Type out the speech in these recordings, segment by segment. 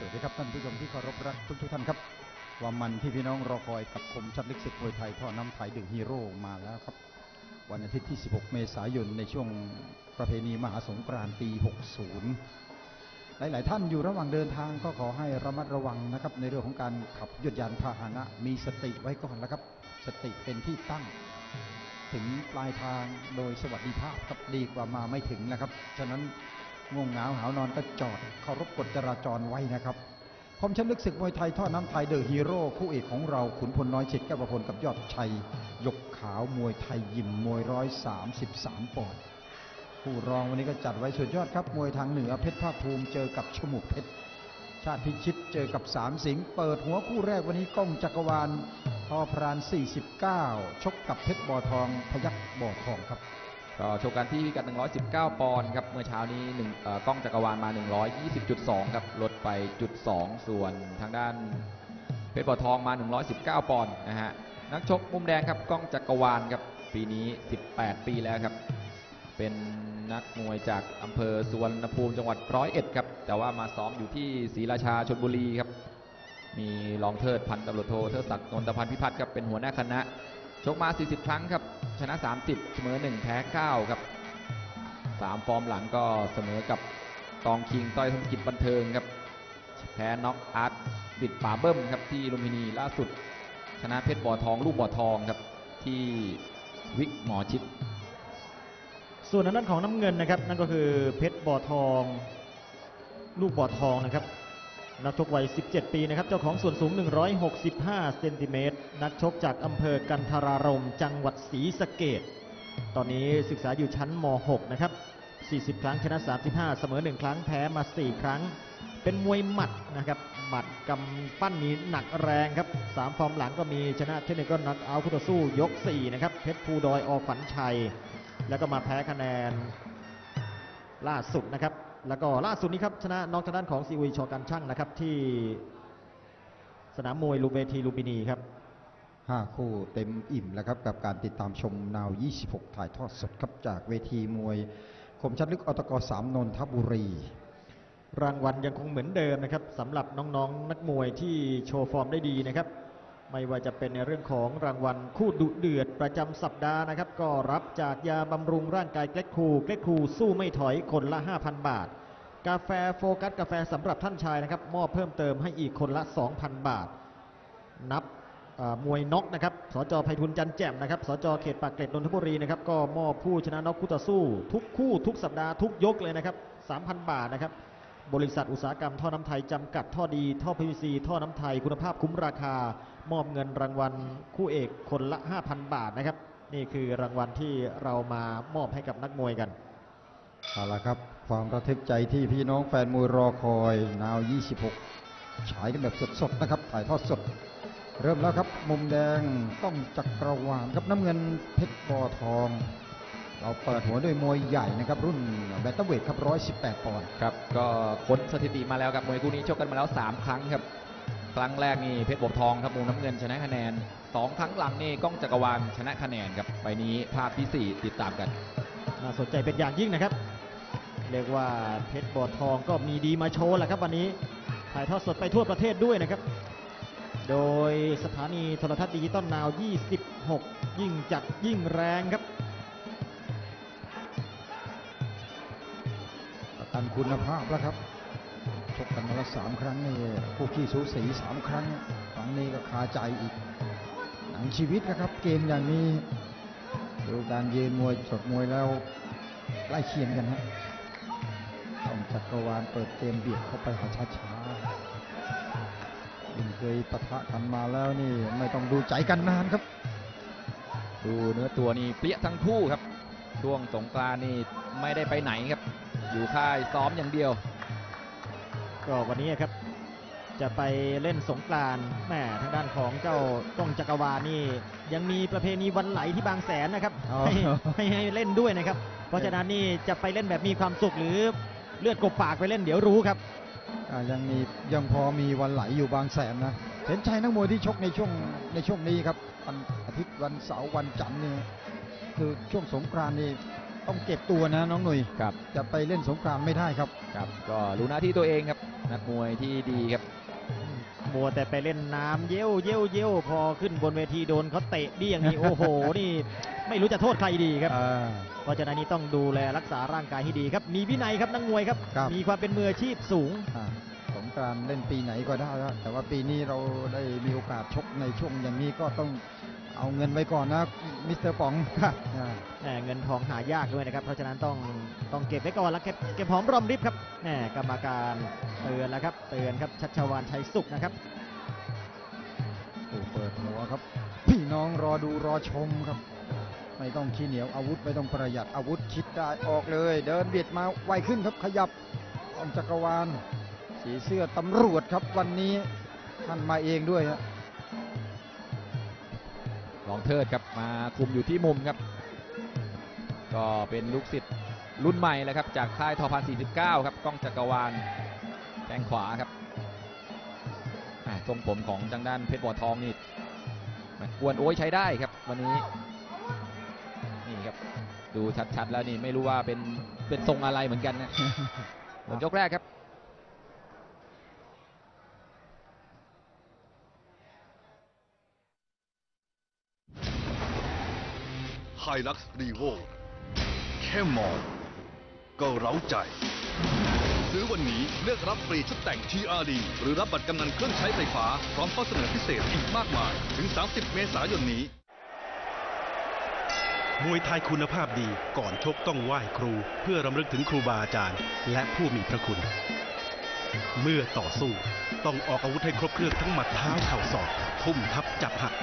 สวัสดีครับท่านผู้ชมที่เคารพรักทุกทุกท่านครับความันที่พี่น้องรอคอยกับคมชัดลึกศึกมวยไทยท่อน้ำไทยดึงฮีโร่มาแล้วครับ วันอาทิตย์ที่ 16 เมษายนในช่วงประเพณีมหาสงกรานต์ปี 60 หลาย ๆ ท่านอยู่ระหว่างเดินทางก็ขอให้ระมัดระวังนะครับ ในเรื่องของการขับยวดยานพาหนะมีสติไว้ก่อนแล้วครับ สติเป็นที่ตั้ง ถึงปลายทางโดยสวัสดิภาพครับดีกว่ามาไม่ถึงนะครับฉะนั้น ง่วงเหงาหาวนอนก็จอดเคารพกฎจราจรไว้นะครับคมชันลึกศึกมวยไทยท่อน้ำไทยเดอะฮีโร่คู่เอกของเราขุนพลน้อยเฉิดแก้วประพลกับยอดชัย ยกขาวมวยไทยยิมมวยร้อยสามสิบสามปอนด์ผู้รองวันนี้ก็จัดไว้สุดยอดครับ มวยทางเหนือเพชรภาคภูมิเจอกับชมุกเพชร ชาติพิชิตเจอกับสามสิงห์เปิดหัวคู่แรกวันนี้ก้องจักรวาลทอพราน 49 ชกกับเพชรบ่อทองพยักบ่อทองครับ ก็โชว์กันที่พิกัด 119 ปอนด์ครับ เมื่อเช้านี้หนึ่งกล้องจักรวาลมา 120.2 ครับ ลดไปจุด2ส่วนทางด้านเพชรบ่อทองมา 119 ปอนด์นะฮะ นักชกมุมแดงครับ กล้องจักรวาลครับ ปีนี้ 18 ปีแล้วครับ เป็นนักมวยจากอำเภอสุวรรณภูมิจังหวัดร้อยเอ็ดครับ แต่ว่ามาซ้อมอยู่ที่ศรีราชาชลบุรีครับ มีรองเทิดพันตำรวจโทเทิดศักดิ์นนทพันธ์พิพัฒน์ครับ เป็นหัวหน้าคณะ ชกมา 40 ครั้งครับ ชนะ 30 เสมอ 1 แพ้ 9 ครับ 3 ฟอร์มหลังก็เสมอกับตองคิงต้อยธนกิจบันเทิงครับ แพ้น็อกอาร์ตบิดป่าเบิ้มครับที่ลุมพินีล่าสุด ชนะเพชรบ่อทองลูกบ่อทองครับที่วิกหมอชิด ส่วนด้านของน้ำเงินนะครับ นั่นก็คือเพชรบ่อทอง ลูกบ่อทองนะครับ นักชกวัย 17 ปีนะครับ เจ้าของส่วนสูง 165 เซนติเมตร นักชกจากอำเภอกันทรารม จังหวัดศรีสะเกดตอนนี้ศึกษาอยู่ชั้นม .6 นะครับ 40 ครั้งชนะ 35 เสมอ 1 ครั้งแพ้มา 4 ครั้ง เป็นมวยหมัดนะครับ หมัดกำปั้นนี้หนักแรงครับ 3 ฟอร์มหลังก็มีชนะเทคนิคก็นักเอาคู่ต่อสู้ยก 4 นะครับ เพชรภูดอยอขวัญชัย แล้วก็มาแพ้คะแนนล่าสุดนะครับ แล้วก็ล่าสุดนี้ครับชนะน้องทางด้านของซีอุยชอการช่างนะครับที่สนามมวยลูเวทีลูบินีครับ5คู่เต็มอิ่มแล้วครับกับการติดตามชมนาว 26 ถ่ายทอดสดครับจากเวทีมวย คมชัดลึกอตก3นนทบุรี รางวัลยังคงเหมือนเดิมนะครับสำหรับน้องๆ นักมวยที่โชว์ฟอร์มได้ดีนะครับ ไม่ว่าจะเป็นในเรื่องของรางวัลคู่ดุเดือดประจำสัปดาห์นะครับ ก็รับจากยาบำรุงร่างกายเกล็ดคูเกล็ดคูสู้ไม่ถอยคนละ 5,000 บาท กาแฟโฟกัสกาแฟสำหรับท่านชายนะครับมอบเพิ่มเติมให้อีกคนละ 2,000 บาท นับมวยน็อกนะครับ สจไพฑุลจันแจ่มนะครับ สจเขตปากเกร็ดนนทบุรีนะครับ ก็มอบผู้ชนะน็อกคู่ต่อสู้ ทุกคู่ทุกสัปดาห์ทุกยกเลยนะครับ 3,000 บาทนะครับ บริษัทอุตสาหกรรมท่อน้ำไทยจำกัดท่อดี ท่อ PVC ท่อน้ำไทยคุณภาพคุ้มราคา มอบเงินรางวัลคู่เอกคนละ 5,000 บาทนะครับ นี่คือรางวัลที่เรามามอบให้กับนักมวยกันเอาละครับ ความระทึกใจที่พี่น้องแฟนมวยรอคอยนาว 26 ฉายกันแบบสดๆนะครับ ถ่ายทอดสด เริ่มแล้วครับ มุมแดงต้องจักรวาลครับน้ำเงินเพชรบอทอง เราเปิดหัวด้วยมวยใหญ่นะครับ รุ่นแบตเตอร์เวทครับ 118 ปอนด์ครับ ก็ค้นสถิติมาแล้วครับมวยคู่นี้ชกกันมาแล้ว 3 ครั้งครับ ครั้งแรกนี่เพชรบวกทองครับมุมน้ำเงินชนะคะแนน 2 ครั้งหลังนี่ก้องจักรวาลชนะคะแนนครับไปนี้ภาพทีสี่4 ติดตามกันน่าสนใจเป็นอย่างยิ่งนะครับ เรียกว่าเพชรบอทองก็มีดีมาโชว์แหละครับวันนี้ถ่ายทอดสดไปทั่วประเทศด้วยนะครับ โดยสถานีโทรทัศน์ดิจิตอลนาว 26 ยิ่งจัดยิ่งแรงครับประกันคุณภาพแล้วครับชกกันมาแล้วสามครั้งนี่คู่ขี้สูสีสามครั้งครั้งนี้ก็คาใจอีกหนังชีวิตนะครับ เกมอย่างนี้ดูการยืนมวยจดมวยแล้วใกล้เคียงกันฮะ ต้องจักรวาลเปิดเกมเบียดเข้าไปหาช้าๆยิ่งเคยปะทะกันมาแล้วนี่ไม่ต้องดูใจกันนานครับ ดูเนื้อตัวนี่เปรี้ยทั้งคู่ครับ ช่วงสงกรานต์นี่ไม่ได้ไปไหนครับ อยู่ค่ายซ้อมอย่างเดียว ก็วันนี้ครับจะไปเล่นสงกรานต์แหมทางด้านของเจ้ากล้องจักรวาลนี่ ยังมีประเพณีวันไหลที่บางแสนนะครับอ๋อให้ให้ให้เล่นด้วยนะครับ เพราะฉะนั้นนี่จะไปเล่นแบบมีความสุขหรือ เลือดกบปากไปเล่นเดี๋ยวรู้ครับอ่ายังมียังพอมีวันไหลอยู่บางแสนนะเห็นใจนักมวยที่ชกในช่วงในช่วงนี้ครับวันอาทิตย์วันเสาร์วันจันทร์นี่คือช่วงสงกรานต์นี่ต้องเก็บตัวนะน้องหนุ่ยครับจะไปเล่นสงกรานต์ไม่ได้ครับครับ ก็รู้หน้าที่ตัวเองครับนักมวยที่ดีครับ มัวแต่ไปเล่นน้ำเย้วเย้วเย้วพอขึ้นบนเวทีโดนเขาเตะดีอย่างนี้โอ้โหนี่ไม่รู้จะโทษใครดีครับอ่าเพราะฉะนั้นนี่ต้องดูแลรักษาร่างกายให้ดีครับ มีวินัยครับนักมวยครับครับมีความเป็นมืออาชีพสูงอ่าสงกรานต์เล่นปีไหนก็ได้ครับแต่ว่าปีนี้เราได้มีโอกาสชกในช่วงอย่างนี้ก็ต้อง เอาเงินไว้ก่อนนะมิสเตอร์ป๋องครับอ่าแหม่เงินทองหายากด้วยนะครับ เพราะฉะนั้นต้องต้องเก็บไว้ก่อนแล้วเก็บเก็บหอมรอมริบครับแหม่กรรมการเตือนแล้วครับ เตือนครับชัชวานชัยสุขนะครับโอ้เปิดหัวครับ พี่น้องรอดูรอชมครับ ไม่ต้องขี้เหนียวอาวุธไม่ต้องประหยัดอาวุธคิดได้ออกเลย เดินเบียดมาไวขึ้นครับขยับออกจักรวาลสีเสื้อตำรวจครับวันนี้ท่านมาเองด้วยฮะ รองเทิดครับมาคุมอยู่ที่มุมครับ ก็เป็นลูกศิษย์รุ่นใหม่เลยครับ จากค่ายทอพัน49 ครับกล้องจักรวาลแทงขวาครับอ่าทรงผมของทางด้านเพชรบัวทองนี่แหม่กวนโอ้ยใช้ได้ครับ วันนี้นี่ครับดูชัดๆแล้วนี่ไม่รู้ว่าเป็นเป็นทรงอะไรเหมือนกันนะหมดยกแรกครับ ไฮลักซ์รีโวแค่มอง ก็เร้าใจ ซื้อวันนี้เลือกรับฟรีชุดแต่ง TRD หรือรับบัตรกำนันเครื่องใช้ไฟฟ้า พร้อมข้อเสนอพิเศษอีกมากมาย ถึง 30 เมษายนนี้ มวยไทยคุณภาพดีก่อนชกต้องไหว้ครู เพื่อรำลึกถึงครูบาอาจารย์ และผู้มีพระคุณ เมื่อต่อสู้ต้องออกอาวุธให้ครบเครื่องทั้งหมัดเท้าเข่าศอกทุ่มทับจับหัก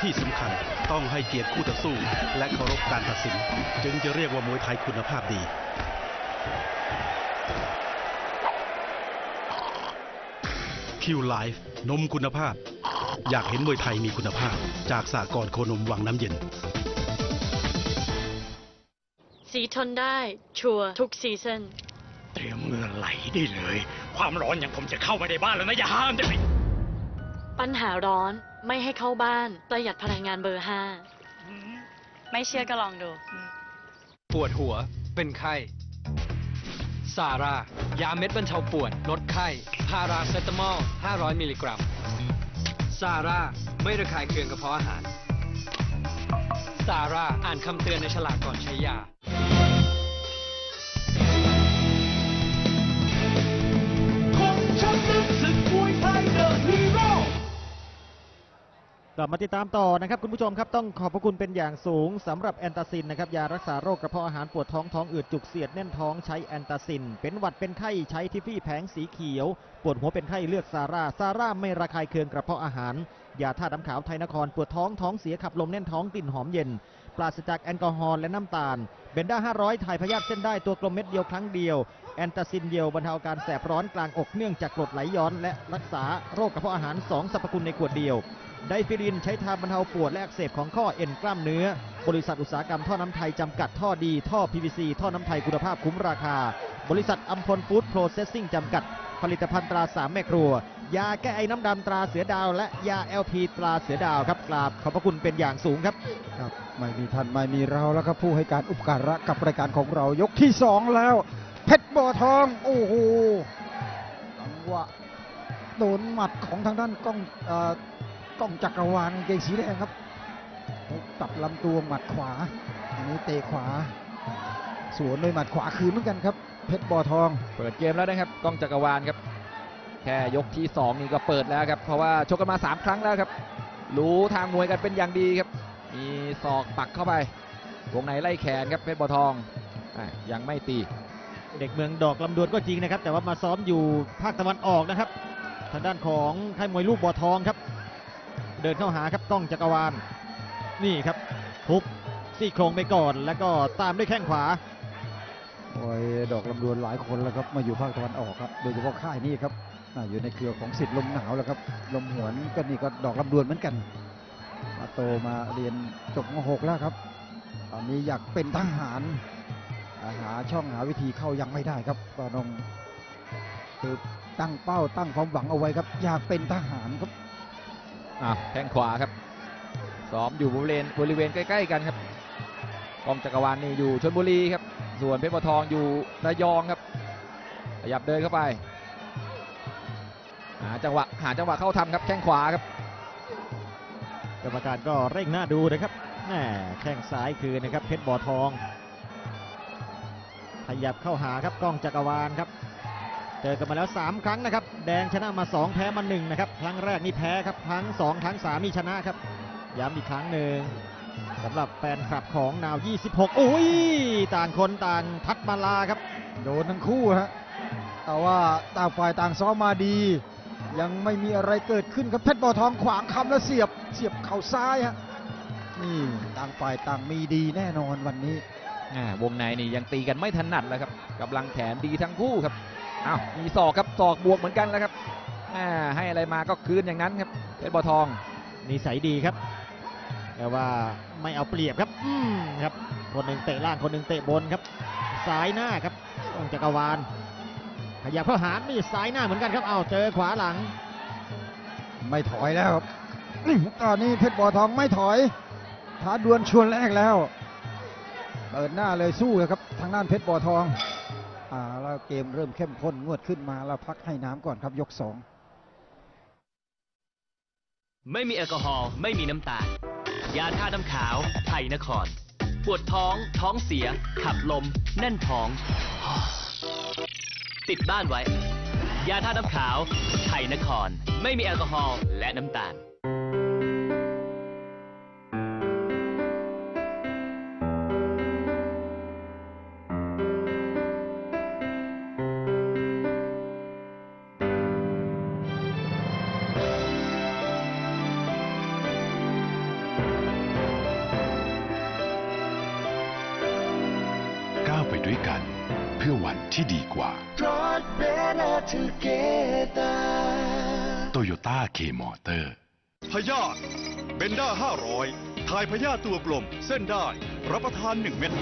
ที่สำคัญต้องให้เกียรติคู่ต่อสู้ และเคารพการตัดสิน จึงจะเรียกว่ามวยไทยคุณภาพดี คิวไลฟ์นมคุณภาพ อยากเห็นมวยไทยมีคุณภาพ จากสากลโคนมวังน้ำเย็น สีทนได้ ชัวร์ทุกซีซันเตรียมเหงื่อไหลได้เลย ความร้อนอย่างผมจะเข้ามาในบ้านแล้วนะ อย่าห้ามได้ไหมปัญหาร้อนไม่ให้เข้าบ้านประหยัดพลังงานเบอร์5ไม่เชื่อก็ลองดู ปวดหัว เป็นไข้ซาร่ายาเม็ดบรรเทาปวด ลดไข้พาราเซตามอล 500 มิลลิกรัมซาร่า ไม่ระคายเคืองกระเพาะอาหารซาร่า อ่านคำเตือนในฉลากก่อนใช้ยา กลับมาติดตามต่อนะครับคุณผู้ชมครับต้องขอบพระคุณเป็นอย่างสูงสำหรับแอนตาซินนะครับยารักษาโรคกระเพาะอาหารปวดท้องท้องอืดจุกเสียดแน่นท้องใช้แอนตาซิน เป็นหวัดเป็นไข้ใช้ทิฟฟี่แผงสีเขียว ปวดหัวเป็นไข้เลือกซาร่าซาร่าไม่ระคายเคืองกระเพาะอาหารยาธาตุน้ำขาวไทยนครปวดท้องท้องเสียขับลมแน่นท้องกลิ่นหอมเย็น ปราศจากแอลกอฮอล์และน้ำตาล เบนด้า 500 ถ่ายพยาธิเส้นได้ตัวกลมเม็ดเดียวครั้งเดียว แอนตาซินเดียวบรรเทาการแสบร้อนกลางอกเนื่องจากกรดไหลย้อนและรักษาโรคกระเพาะอาหารสองสรรพคุณในขวดเดียว ไดฟิรินใช้ทาบรรเทาปวดและอักเสบของข้อเอ็นกล้ามเนื้อ บริษัทอุตสาหกรรมท่อน้ำไทยจำกัดท่อดี ท่อ PVC ท่อน้ำไทยคุณภาพคุ้มราคา บริษัทอัมพลฟู้ดโปรเซสซิ่งจำกัด ผลิตภัณฑ์ตราสามแม่ครัว ยาแก้ไอน้ำดำตราเสือดาว และยา LP ตราเสือดาวครับกราบขอบพระคุณเป็นอย่างสูงครับครับไม่มีท่านไม่มีเราแล้วครับผู้ให้การอุปการะกับรายการของเรายกที่สองแล้ว เพชรบ่อทอง โอ้โหจังหวะโดนหมัดของทางด้านกล้องอกล้องจักรวาลเกงสีแดงครับตัดลำตัวหมัดขวาอันนี้เตะขวา สวนด้วยหมัดขวาคืนเหมือนกันครับ เพชรบ่อทอง เปิดเกมแล้วนะครับกล้องจักรวาลครับ แค่ยกที่2นี่ก็เปิดแล้วครับ เพราะว่าชกกันมา 3 ครั้งแล้วครับ รู้ทางมวยกันเป็นอย่างดีครับ มีศอกปักเข้าไป วงในไล่แขนครับเพชรบัวทองอะยังไม่ตี เด็กเมืองดอกลำดวนก็จริงนะครับ แต่ว่ามาซ้อมอยู่ภาคตะวันออกนะครับ ทางด้านของค่ายมวยลูกบัวทองครับ เดินเข้าหาครับกล้องจักรวาล นี่ครับทุบซี่โครงไปก่อน แล้วก็ตามด้วยแข้งขวา โอ้ยดอกลำดวนหลายคนแล้วครับมาอยู่ภาคตะวันออกครับโดยเฉพาะค่ายนี้ครับอยู่ในเครือของสิทธิ์ลมหนาวแล้วครับลมหวนก็นี่ก็ดอกลำดวนเหมือนกันมาโตมาเรียนจบม .6 แล้วครับตอนนี้อยากเป็นทหารหาช่องหาวิธีเข้ายังไม่ได้ครับก็ต้องคือตั้งเป้าตั้งความหวังเอาไว้ครับ อยากเป็นทหารครับอะแข้งขวาครับซ้อมอยู่บริเวณบริเวณใกล้ ๆ กันครับกองจักรวาลนี่อยู่ชลบุรีครับ ส่วนเพชรบัวทองอยู่ระยองครับ ขยับเดินเข้าไป หาจังหวะหาจังหวะเข้าทำครับแข้งขวาครับ กรรมการก็เร่งหน้าดูนะครับแหมแข้งซ้ายคืนนะครับ เพชรบ่อทอง ขยับเข้าหาครับกล้องจักรวาลครับ เจอกันมาแล้ว 3 ครั้งนะครับ แดงชนะมา 2 แพ้มา1นะครับ ครั้งแรกนี่แพ้ครับ ครั้ง 2 ครั้ง 3 นี่ชนะครับ ย้ำอีกครั้งหนึ่ง สำหรับแฟนคลับของนาว 26 อุ้ยต่างคนต่างทัดมาลาครับ โดนทั้งคู่ฮะแต่ว่าต่างฝ่ายต่างซ้อมมาดี ยังไม่มีอะไรเกิดขึ้นครับเพชรบ่อทองขวางคำแล้วเสียบเสียบเข่าซ้ายฮะนี่ต่างฝ่ายต่างมีดีแน่นอนวันนี้อ่าวงในนี่ยังตีกันไม่ถนัดเลยครับกำลังแขนดีทั้งคู่ครับอ้าวมีศอกครับศอกบวกเหมือนกันแล้วครับอ่าให้อะไรมาก็คืนอย่างนั้นครับเพชรบัวทองนิสัยดีครับ แต่ว่าไม่เอาเปรียบครับ อืมครับ คนหนึ่งเตะล่าง คนหนึ่งเตะบนครับ ซ้ายหน้าครับต้องจักรวาล ขยับเข้าหานี่ซ้ายหน้าเหมือนกันครับ เอาเจอขวาหลัง ไม่ถอยแล้วครับอื้อตอนนี้เพชรบ่อทองไม่ถอยท้าดวลชวนแรกแล้วเปิดหน้าเลยสู้เลยครับ ทางด้านเพชรบ่อทองอ่าแล้วเกมเริ่มเข้มข้นงวดขึ้นมาเราพักให้น้ำก่อนครับยกสองไม่มีแอลกอฮอล์ไม่มีน้ำตาล ยาท่าน้ำขาว ไทยนคร ปวดท้อง ท้องเสีย ขับลม แน่นท้อง ติดบ้านไว้ ยาท่าน้ำขาว ไทยนคร ไม่มีแอลกอฮอล์และน้ำตาล โตโยต้าเคมอเตอร์พยาธิเบนด้า 500 ทายพยาธิตัวกลม เส้นได้ รับประทาน 1 เม็ด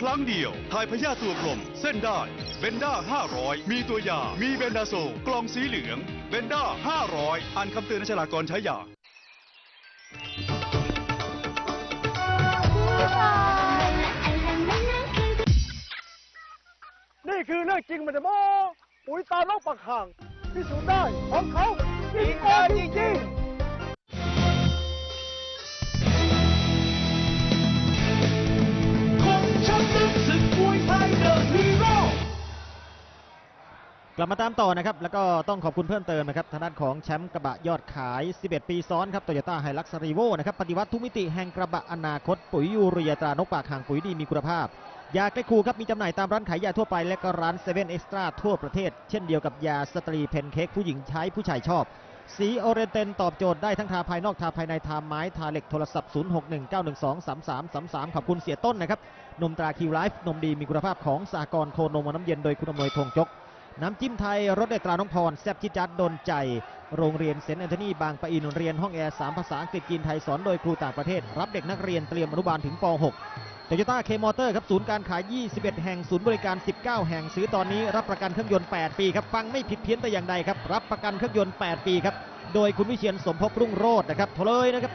ครั้งเดียว ทายพยาธิตัวกลม เส้นได้ เบนด้า 500 มีตัวยา มีเบนดาโซ กล่องสีเหลือง เบนด้า 500 อ่านคำเตือนในฉลากก่อนใช้ยานี่คือเรื่องจริงมันจะโม ปุ๋ยตาลกปักห่างพิสูจน์ได้ของเขาจริงเกินจริงๆกลับมาตามต่อนะครับ แล้วก็ต้องขอบคุณเพิ่มเติมนะครับทางด้านของแชมป์กระบะยอดขาย 11 ปีซ้อนครับโตโยต้าไฮลักซ์รีโวนะครับ ปฏิวัติทุกมิติแห่งกระบะอนาคต ปุ๋ยยูเรียตรานกปากห่างปุ๋ยดีมีคุณภาพ ยาใกล้คูครับมีจำหน่ายตามร้านขายยาทั่วไปและก็ร้านเซเว่นเอ t r a ทั่วประเทศ เช่นเดียวกับยาสตรีเพนเค้กผู้หญิงใช้ผู้ชายชอบ สีโอเรนเตนตอบโจทย์ได้ทั้งทาภายนอกทาภายในทาไม้ทาเหล็กโทรศัพท์ 0619123333 ขอบคุณเสียต้นนะครับนมตราคิวไลฟ์นมดีมีคุณภาพของสากรโคนมน้ำเย็นโดยคุณอำนวยทงจก น้ำจิ้มไทยรสเด็ดตราน้องพรแซ่บจิจัดโดนใจ โรงเรียนเซนต์แอนโทนีบางปะอินเรียนห้องแอร์3ภาษาอังกฤษจีนไทยสอนโดยครูต่างประเทศ รับเด็กนักเรียนเตรียมอนุบาลถึงป .6 โตโยต้าเคมอเตอร์ครับศูนย์การขาย 21 แห่งศูนย์บริการ 19 แห่งซื้อตอนนี้รับประกันเครื่องยนต์ 8 ปีครับฟังไม่ผิดเพี้ยนแต่อย่างใดครับรับประกันเครื่องยนต์ 8 ปีครับโดยคุณวิเชียนสมภพรุ่งโรจน์นะครับโทรเลยนะครับ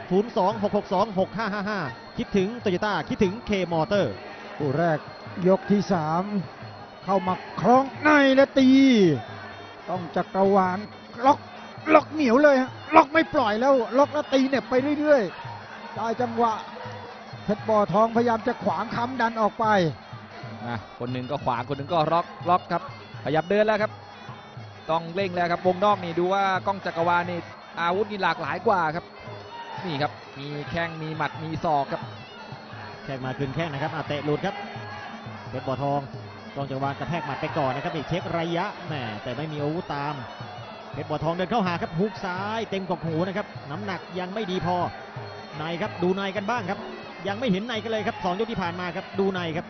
026626555 คิดถึงโตโยต้าคิดถึงเคมอเตอร์คู่แรกยกที่สาม เข้ามาคล้องในและตี ต้องจักรวาลล็อกล็อกเหนียวเลยฮะล็อกไม่ปล่อยแล้วล็อกแล้วตีเหน็บไปเรื่อยๆได้จังหวะเพชรบ่อทองพยายามจะขวางค้ำดันออกไปนะคนหนึ่งก็ขวางคนหนึ่งก็ล็อกล็อกครับขยับเดินแล้วครับ ต้องเร่งแล้วครับวงนอกนี่ดูว่ากล้องจักรวาลนี่อาวุธนี่หลากหลายกว่าครับ นี่ครับมีแข้งมีหมัดมีศอกครับแข้งมาคืนแข้งนะครับอาเตะหลุดครับเพชรบ่อทอง กองจักรวาลกระแทกหมัดไปก่อนนะครับนี่เช็คระยะแหมแต่ไม่มีอาวุธตามเพชรบ่อทองเดินเข้าหาครับฮุกซ้ายเต็มกอกหูนะครับน้ำหนักยังไม่ดีพอในครับดูในกันบ้างครับ ยังไม่เห็นในกันเลยครับสองยกที่ผ่านมาครับดูในครับ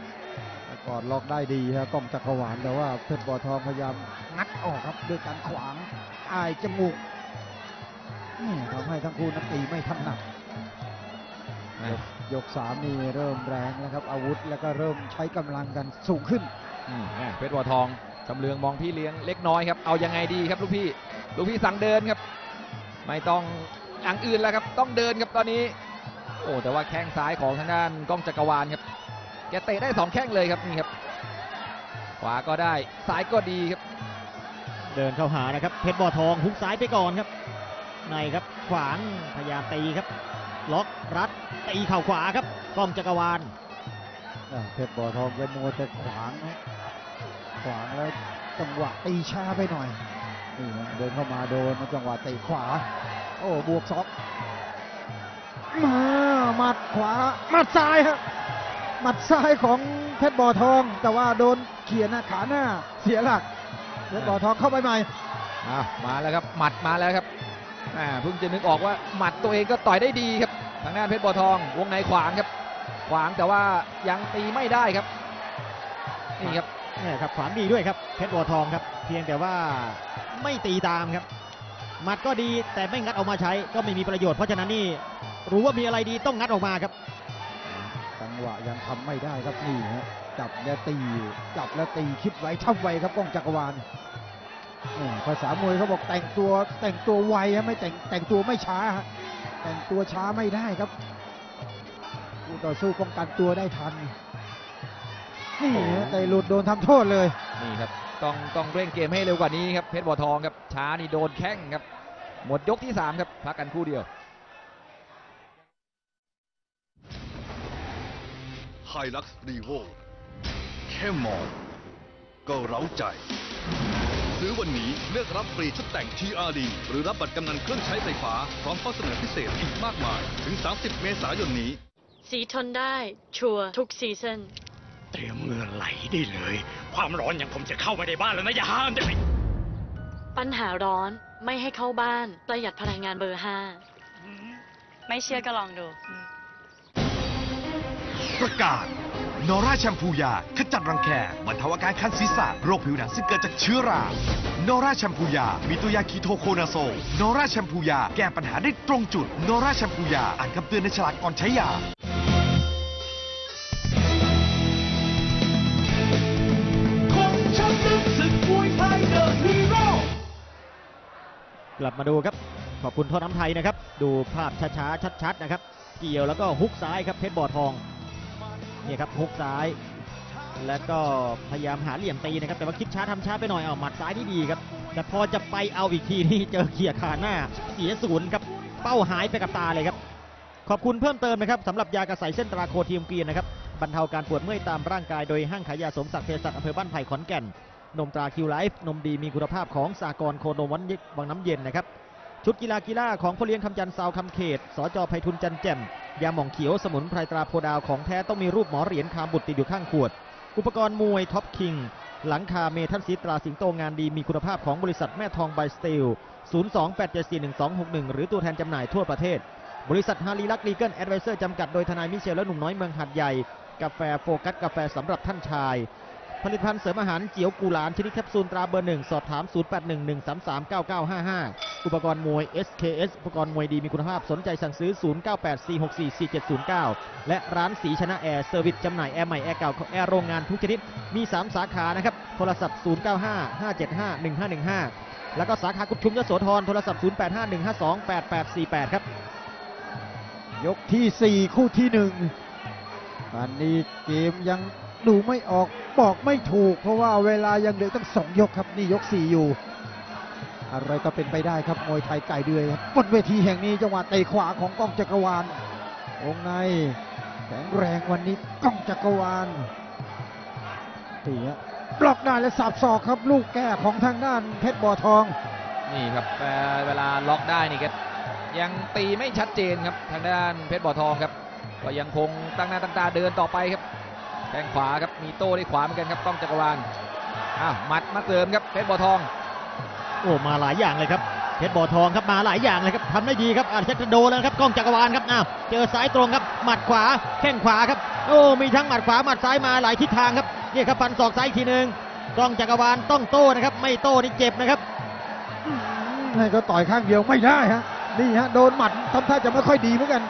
ก่อนล็อกได้ดีฮะกล้องจักรวาลแต่ว่าเพชรบ่อทองพยายามงัดออกครับด้วยการขวางอายจมูกนี่ทำให้ทั้งคู่นักตีไม่ถนัดยกยกสามนี่เริ่มแรงแล้วครับอาวุธแล้วก็เริ่มใช้กำลังกันสูงขึ้นอืมแหม่ เพชรบัวทองจำเลืองมองพี่เลี้ยงเล็กน้อยครับ เอายังไงดีครับลูกพี่ ลูกพี่สั่งเดินครับ ไม่ต้องอย่างอื่นแล้วครับ ต้องเดินครับตอนนี้ โอ้แต่ว่าแข้งซ้ายของทางด้านกล้องจักรวาลครับ แกเตะได้สองแข้งเลยครับนี่ครับ ขวาก็ได้ซ้ายก็ดีครับ เดินเข้าหานะครับ เพชรบ่อทองหุกซ้ายไปก่อนครับ ในครับขวางพยายามตีครับ ล็อกรัดตีเข่าขวาครับกล้องจักรวาล เพชรบ่อทองไปมัวแต่ขวางนะขวางแล้วจังหวะตีช้าไปหน่อยนี่ฮะเดินเข้ามาโดนจังหวะเตะขวา โอ้บวกศอกมาหมัดขวาหมัดซ้ายครับหมัดซ้ายของเพชรบ่อทอง แต่ว่าโดนเขียนหน้าขาหน้าเสียหลักเพชรบ่อทองเข้าไปใหม่อะมาแล้วครับหมัดมาแล้วครับอ่าเพิ่งจะนึกออกว่าหมัดตัวเองก็ต่อยได้ดีครับทางด้านเพชรบัวทองวงในขวางครับ ขวางแต่ว่ายังตีไม่ได้ครับนี่ครับเนี่ยครับขวางดีด้วยครับเพชรบัวทองครับ เพียงแต่ว่าไม่ตีตามครับหมัดก็ดีแต่ไม่งัดออกมาใช้ก็ไม่มีประโยชน์เพราะฉะนั้นนี่รู้ว่ามีอะไรดีต้องงัดออกมาครับ จังหวะยังทำไม่ได้ครับนี่ฮะจับแล้วตีจับแล้วตีคิดไว้ทำไว้ครับกล้องจักรวาลแหม่ภาษามวยเขาบอกแต่งตัวแต่งตัวไวฮะไม่แต่งแต่งตัวไม่ช้าฮะแต่งตัวช้าไม่ได้ครับผู้ ต่อสู้ป้องกันตัวได้ทันนี่ฮะแต่หลุดโดนทำโทษเลยนี่ครับต้องต้องเร่งเกมให้เร็วกว่านี้ครับเพชรบัวทองครับช้านี่โดนแข้งครับ หมดยกที่3ครับพักกันครู่เดียวไฮลักซ์รีโวแค่มองก็เร้าใจ ซื้อวันนี้เลือกรับฟรีชุดแต่ง TRD หรือรับบัตรกำนันเครื่องใช้ไฟฟ้า พร้อมข้อเสนอพิเศษอีกมากมาย ถึง 30 เมษายนนี้ สีทนได้ ชัวร์ทุกซีซันเตรียมเหงื่อไหลได้เลย ความร้อนอย่างผมจะเข้าไปในบ้านแล้วนะ อย่าห้ามได้ไหมปัญหาร้อนไม่ให้เข้าบ้านประหยัดพลังงานเบอร์5ไม่เชื่อก็ลองดู ประกาศนอร่าแชมพูยาขจัดรังแคบรรเทาอาการคันศีรษะโรคผิวหนังซึ่งเกิดจากเชื้อรานอร่าแชมพูยา มีตัวยาคีโทโคนาโซลนอร่าแชมพูยา แก้ปัญหาได้ตรงจุดนอร่าแชมพูยา อ่านคำเตือนในฉลากก่อนใช้ยา กลับมาดูครับ ขอบคุณท่อน้ำไทยนะครับ ดูภาพช้าๆ ชัดๆ นะครับ เกี่ยวแล้วก็ฮุกซ้ายครับเพชรบ่อทองนี่ครับฮุกซ้าย แล้วก็พยายามหาเหลี่ยมตีนะครับ แต่ว่าคิดช้าทำช้าไปหน่อยเอาหมัดซ้ายที่ดีครับ แต่พอจะไปเอาอีกทีนี่เจอเขี่ยขาหน้าเสียศูนย์ครับ เป้าหายไปกับตาเลยครับ ขอบคุณเพิ่มเติมนะครับสำหรับยากระใสเส้นตราโคทีมเกียนนะครับบรรเทาการปวดเมื่อยตามร่างกายโดยห้างขายยาสมศักดิ์เภสัชอำเภอบ้านไผ่ขอนแก่น นมตราคิวไลฟ์นมดีมีคุณภาพของสากรโคนมวันยิวังน้ำเย็นนะครับ ชุดกีฬากีฬาของพ่อเลี้ยงคำจันทร์ซาวคำเขตสจไพฑุนจันแจ่มยาหม่องเขียวสมุนไพรตราโพดาวของแท้ต้องมีรูปหมอเหรียญคามบุตรติดอยู่ข้างขวด อุปกรณ์มวยท็อปคิงหลังคาเมทัลสีตราสิงโตงานดีมีคุณภาพของบริษัทแม่ทองไบสตีล028741261 หรือตัวแทนจำหน่ายทั่วประเทศ บริษัทฮารีลักลีเกิลแอดไวเซอร์จำกัดโดยทนายมิเชลและหนุ่มน้อยเมืองหัดใหญ่ กาแฟโฟกัสกาแฟสำหรับท่านชาย ผลิตภัณฑ์เสริมอาหารเจียวกูหลานชนิดแคปซูลตราเบอร์หนึ่งสอบถาม 0811339955 อุปกรณ์มวย SKS อุปกรณ์มวยดีมีคุณภาพสนใจสั่งซื้อ 0984644709 และร้านสีชนะแอร์เซอร์วิสจำหน่ายแอร์ใหม่แอร์เก่าแอร์โรงงานทุกชนิด มี 3 สาขานะครับ โทรศัพท์ 0955751515 แล้วก็สาขากุชุมยโสธรโทรศัพท์ 0851528848 ครับ ยกที่ 4 คู่ที่ 1 อันนี้เกมยัง ดูไม่ออกบอกไม่ถูก เพราะว่าเวลายังเหลือตั้งสองยกครับนี่ยก4อยู่ อะไรก็เป็นไปได้ครับมวยไทยไก่เดือยครับบนเวทีแห่งนี้จังหวะเตะขวาของกล้องจักรวาลวงในแข็งแรงวันนี้กล้องจักรวาลตีฮะบล็อกได้และสับศอกครับ ลูกแก้ของทางด้านเพชรบ่อทองนี่ครับเอ่เวลาล็อกได้นี่ครับยังตีไม่ชัดเจนครับทางด้านเพชรบ่อทองครับ ก็ยังคงตั้งหน้าตั้งตาเดินต่อไปครับ แข้งขวาครับมีโต้ด้วยขวาเหมือนกันครับกล้องจักรวาลอ้าวหมัดมาเติมครับเพชรบ่อทอง โอ้มาหลายอย่างเลยครับเพชรบ่อทองครับมาหลายอย่างเลยครับทำได้ดีครับอาจจะโดนแล้วครับกล้องจักรวาลครับอ้าวเจอสายตรงครับหมัดขวาแข้งขวาครับโอ้มีทั้งหมัดขวาหมัดซ้ายมาหลายทิศทางครับนี่ครับฟันศอกซ้ายอีกทีหนึ่งกล้องจักรวาลต้องโต้นะครับ ไม่โต้นี่เจ็บนะครับให้เขาต่อยข้างเดียวไม่ได้ฮะนี่ฮะโดนหมัดทำท่าจะไม่ค่อยดีเหมือนกัน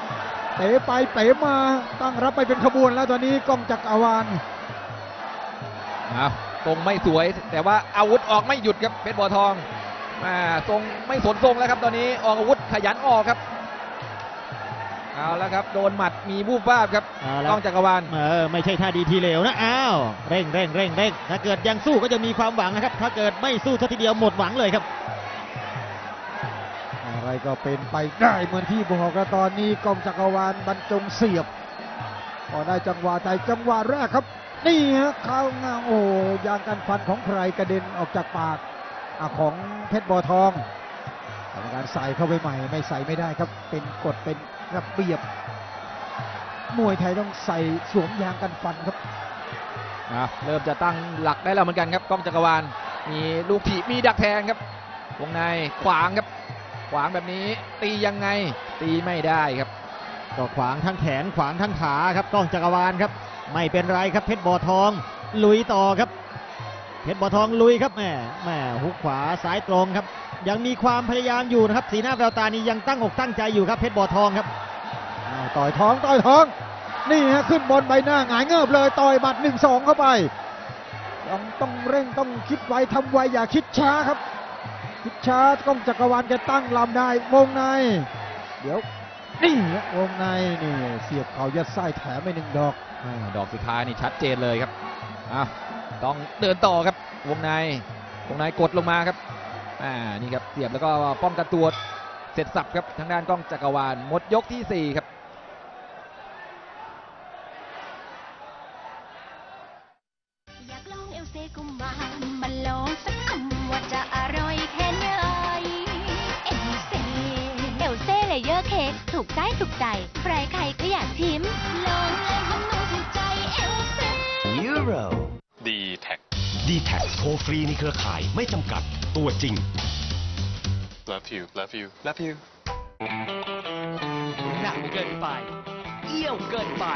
เตะไปเตะมาตั้งรับไปเป็นขบวนแล้วตอนนี้กล้องจักรวาลอ้าวทรงไม่สวย แต่ว่าอาวุธออกไม่หยุดครับเพชรบัวทองอ่าทรงไม่สนทรงแล้วครับ ตอนนี้ออกอาวุธขยันออกครับเอาแล้วครับโดนหมัดมีบูบวาบครับเอาละกล้องจักรวาลเออไม่ใช่ท่าดีทีเหลวนะอ้าวเร่งเร่งเร่งเร่งถ้าเกิดยังสู้ก็จะมีความหวังนะครับ ถ้าเกิดไม่สู้ทัทีเดียวหมดหวังเลยครับ อะไรก็เป็นไปได้เหมือนที่บอกกันตอนนี้กองจักรวาลบรรจงเสียบพอได้จังหวะใจจังหวะแรกครับ นี่ฮะเข้างาโอ้ยางกันฟันของใครกระเด็นออกจากปากอของเพชรบอทองกรรมการใส่เข้าไปใหม่ ไม่ใส่ไม่ได้ครับ เป็นกฎเป็นระเบียบ มวยไทยต้องใส่สวมยางกันฟันครับอะเริ่มจะตั้งหลักได้แล้วเหมือนกันครับกล้องจักรวาลมีลูกถีบมีดักแทงครับวงในขวางครับ ขวางแบบนี้ตียังไงตีไม่ได้ครับ ก็ขวางทั้งแขนขวางทั้งขาครับกล้องจักรวาลครับ ไม่เป็นไรครับเพชรบ่อทอง ลุยต่อครับ เพชรบ่อทองลุยครับแหม่แหม่หุกขวาซ้ายตรงครับ ยังมีความพยายามอยู่นะครับ สีหน้าแววตานี้ยังตั้งอกตั้งใจอยู่ครับเพชรบ่อทองครับอ้าวต่อยท้องต่อยท้อง นี่ฮะขึ้นบนใบหน้าหงายเงิบเลยต่อยบัดหนึ่งสองเข้าไปต้องต้องเร่งต้องคิดไวทำไวอย่าคิดช้าครับ คิดช้ากล้องจักรวาลจะตั้งลำได้วงใน เดี๋ยวนี่วงในนี่เสียบเขายัดไส้แถมไปหนึ่งดอกอดอกสุดท้ายนี่ชัดเจนเลยครับอะต้องเดินต่อครับ วงในวงในกดลงมาครับอ่านี่ครับเสียบแล้วก็ป้องกันตัวเสร็จสับครับทางด้านกล้องจักรวาลหมดยกทีสี่4ครับ ถูกใจถูกใจ ใครใครก็อยากชิมลองเลยมันนุ่มถูกใจเอลเซยูโรดีแท็กดีแท็โทรฟรีในเครือข่ายไม่จำกัดตัวจริง love you love you love you หนักเกินไป เอี้ยวเกินไป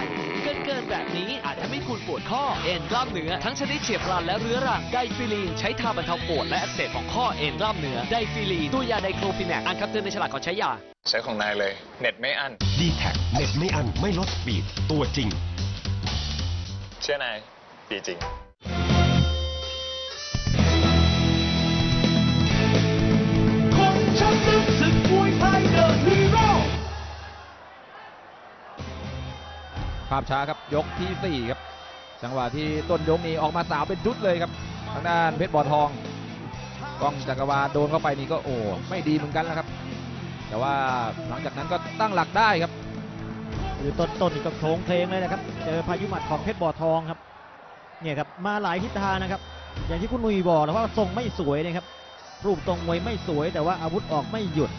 เกินเกินแบบนี้อาจทำให้คุณปวดข้อเอ็นกล้ามเนื้อทั้งชนิดเฉียบพลันและเรื้อรังไดฟิลีนใช้ทาบรรเทาปวดและอักเสบของข้อเอ็นกล้ามเนื้อไดฟิลีนตัวยาไดโครฟินแนกอ่านคำเตือนในฉลากก่อนใช้ยาใช้ของนายเลย เน็ตไม่อั้นดีแท็เน็ตไม่อันไม่ลดสปีดตัวจริง เชื่อนายดีจริงคนชักศึก ภาพช้าครับยกทีสี่ 4 ครับ จังหวะที่ต้นยกนี้ออกมาสาวเป็นชุดเลยครับ ทางด้านเพชรบ่อทองกล้องจักรวาลโดนเข้าไปนี่ก็โอ้ไม่ดีเหมือนกันแล้วครับ แต่ว่าหลังจากนั้นก็ตั้งหลักได้ครับคือต้นต้นก็โครงเพลงเลยนะครับ เจอพายุหมัดของเพชรบ่อทองครับ เนี่ยครับมาหลายทิศทางนะครับ อย่างที่คุณนุยบอกแล้วว่าทรงไม่สวยนะครับ รูปทรงมวยไม่สวยแต่ว่าอาวุธออกไม่หยุด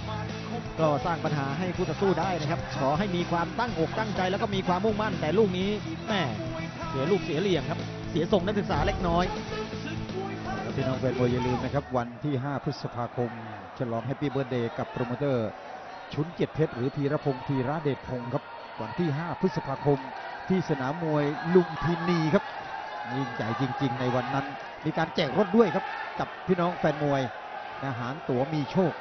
ก็สร้างปัญหาให้คู่ต่อสู้ได้นะครับ ขอให้มีความตั้งอกตั้งใจแล้วก็มีความมุ่งมั่น แต่ลูกนี้แม่เสียลูกเสียเหลี่ยมครับ เสียทรงนักศึกษาเล็กน้อยพี่น้องแฟนมวยอย่าลืมนะครับ วันที่ 5 พฤษภาคม ฉลองแฮปปี้เบิร์ดเดย์กับโปรโมเตอร์ ชุนเกียรติเพชรหรือธีรพงศ์ธีระเดชพงศ์ครับ วันที่ 5 พฤษภาคม ที่สนามมวยลุมพินีครับยิ่งใหญ่จริง ๆ ในวันนั้น มีการแจกรถด้วยครับ กับพี่น้องแฟนมวยอาหารตั๋วมีโชค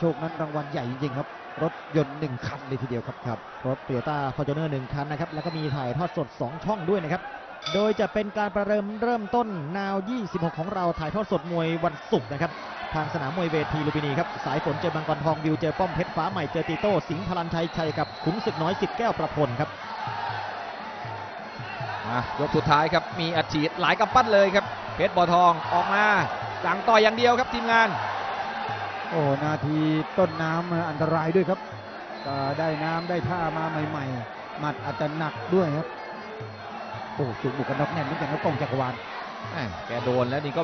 โชคนั้นรางวัลใหญ่จริงๆครับ รถยนต์หนึ่งคันเลยทีเดียวครับครับรถ t o y ยต้าฟอร์จูเนอร์หนึ่งคันนะครับ แล้วก็มีถ่ายทอดสด 2 ช่องด้วยนะครับ โดยจะเป็นการประเริ่มเริ่มต้นนาว 26 ของเราถ่ายทอดสดมวยวันศุกร์นะครับ ทางสนามมวยเวทีลุมพินีครับ สายฝนเจอมังกรทองวิวเจอป้อมเพชรฟ้าใหม่เจอตีโต้สิงห์พลันชัยชัยกับขุนศึกน้อยสิทธิ์แก้วประพลครับมายกสุดท้ายครับมีอัดฉีดหลายกำปั้นเลยครับเพชรบ่อทองออกมาสั่งต่อยอย่างเดียวครับทีมงาน โอ้นาทีต้นน้ำอันตรายด้วยครับก็ได้น้ำได้ท่ามาใหม่ๆหมัดอาจจะหนักด้วยครับโอ้จุกบุกกันน็อกแน่นเหมือนกันนะกล้องจักรวาลแหม่แกโดนแล้วนี่ก็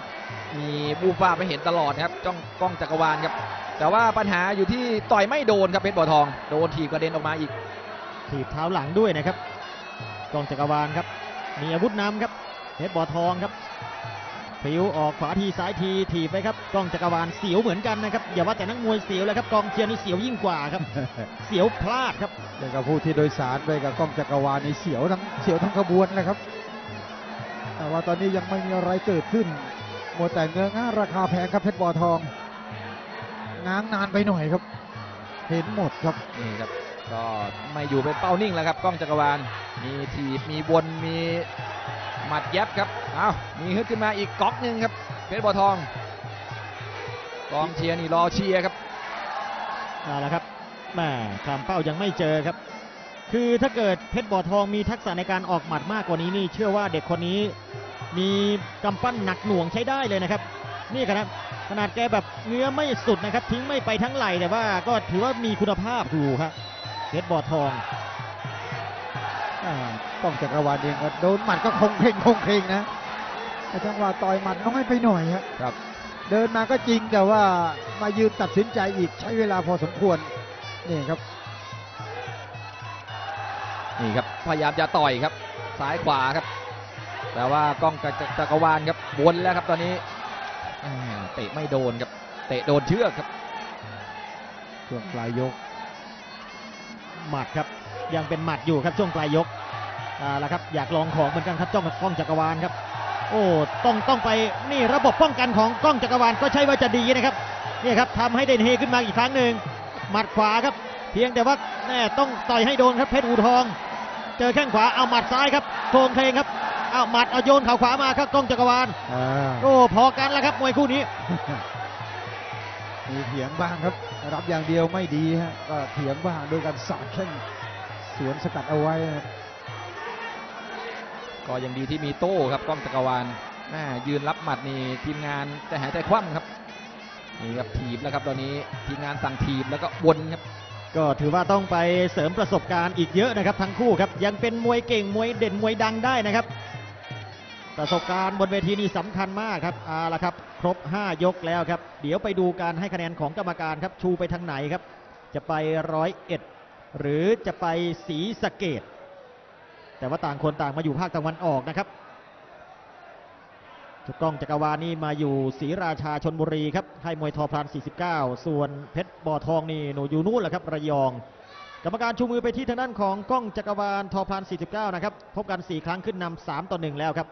มีบูฟ้าไปเห็นตลอดนะครับจ้องกล้องจักรวาลครับ แต่ว่าปัญหาอยู่ที่ต่อยไม่โดนครับเพชรบ่อทอง โดนถีบกระเด็นออกมาอีก ถีบเท้าหลังด้วยนะครับกองจักรวาลครับ มีอาวุธนำครับเพชรบ่อทองครับ ผิวออกขวาทีซ้ายทีถีบไปครับกองจักรวาลเสียวเหมือนกันนะครับอย่าว่าแต่นักมวยเสียวเลยครับกองเชียร์นี่เสียวยิ่งกว่าครับ เสียวพลาดครับเดี๋ยวกับผู้ที่โดยสารไปกับกล้องจักรวาลในเสียวทั้งเสียวทั้งขบวนนะครับ แต่ว่าตอนนี้ยังไม่มีอะไรเกิดขึ้นหมดแต่เงื้อง่าราคาแพงครับเพชรบ่อทองง้างนานไปหน่อยครับ เห็นหมดครับนี่ครับก็ไม่อยู่เป็นเป้านิ่งแล้วครับกล้องจักรวาลมีถีบมีวนมี หมัดยับครับเอามีฮึดขึ้นมาอีกก๊อกหนึ่งครับเพชรบ่อทองกองเชียร์นี่รอเชียร์ครับเอาละครับแม่คลำเป้ายังไม่เจอครับ คือถ้าเกิดเพชรบ่อทองมีทักษะในการออกหมัดมากกว่านี้นี่ เชื่อว่าเด็กคนนี้มีกำปั้นหนักหน่วงใช้ได้เลยนะครับ นี่ครับขนาดแกแบบเนื้อไม่สุดนะครับ ทิ้งไม่ไปทั้งไหลแต่ว่าก็ถือว่ามีคุณภาพอยู่ครับเพชรบ่อทอง อ่าต้องจักรวาลเองก็โดนหมัดก็คงเพลงคงเพลงนะแต่จังหวะต่อยหมัดน้อยไปหน่อยครับครับ เดินมาก็จริงแต่ว่ามายืนตัดสินใจอีกใช้เวลาพอสมควรนี่ครับนี่ครับพยายามจะต่อยครับซ้ายขวาครับ แต่ว่ากล้องจักรจักรวาลครับวนแล้วครับตอนนี้อ่าเตะไม่โดนครับ เตะโดนเชือกครับช่วงปลายยกหมัดครับยังเป็นหมัดอยู่ครับช่วงปลายยก อ่าแล้วครับอยากลองของเหมือนกันครับจ้องกล้องจักรวาลครับ โอ้ต้องต้องไปนี่ระบบป้องกันของกล้องจักรวาลก็ใช่ว่าจะดีนะครับนี่ครับทำให้เด่นเฮขึ้นมาอีกครั้งหนึ่งหมัดขวาครับ เพียงแต่ว่าแน่ต้องต่อยให้โดนครับเพชรอูทอง เจอแข้งขวาเอาหมัดซ้ายครับโครงเพลงครับเอาหมัดเอาโยนเข่าขวามาครับกล้องจักรวาลอ่าโอ้พอกันแล้วครับมวยคู่นี้มีเถียงบ้างครับ รับอย่างเดียวไม่ดีฮะก็เถียงบ้างโดยการสาดแข้งสวนสกัดเอาไว้ครับ ก็ยังดีที่มีโต้ครับกล้องจักรวาลแม่ยืนรับหมัดนี่ทีมงานจะหายใจคว่ำครับนี่ครับถีบแล้วครับตอนนี้ทีมงานสั่งถีบแล้วก็วนครับ ก็ถือว่าต้องไปเสริมประสบการณ์อีกเยอะนะครับทั้งคู่ครับยังเป็นมวยเก่งมวยเด่นมวยดังได้นะครับ ประสบการณ์บนเวทีนี้สำคัญมากครับเอาละครับ ครบ 5 ยกแล้วครับ เดี๋ยวไปดูการให้คะแนนของกรรมการครับชูไปทางไหนครับ จะไปร้อยเอ็ดหรือจะไปศรีสะเกด แต่ว่าต่างคนต่างมาอยู่ภาคตะวันออกนะครับจุกกล้องจักรวาลนี่มาอยู่ศรีราชาชนบุรีครับให้มวยทอพลาน 49 ส่วนเพชรบ่อทองนี่หนูอยู่นู่นแหละครับระยอง กรรมการชูมือไปที่ทางด้านของกล้องจักรวาลทอพลาน 49 นะครับ พบกัน 4 ครั้งขึ้นนำ3ต่อ 1 แล้วครับ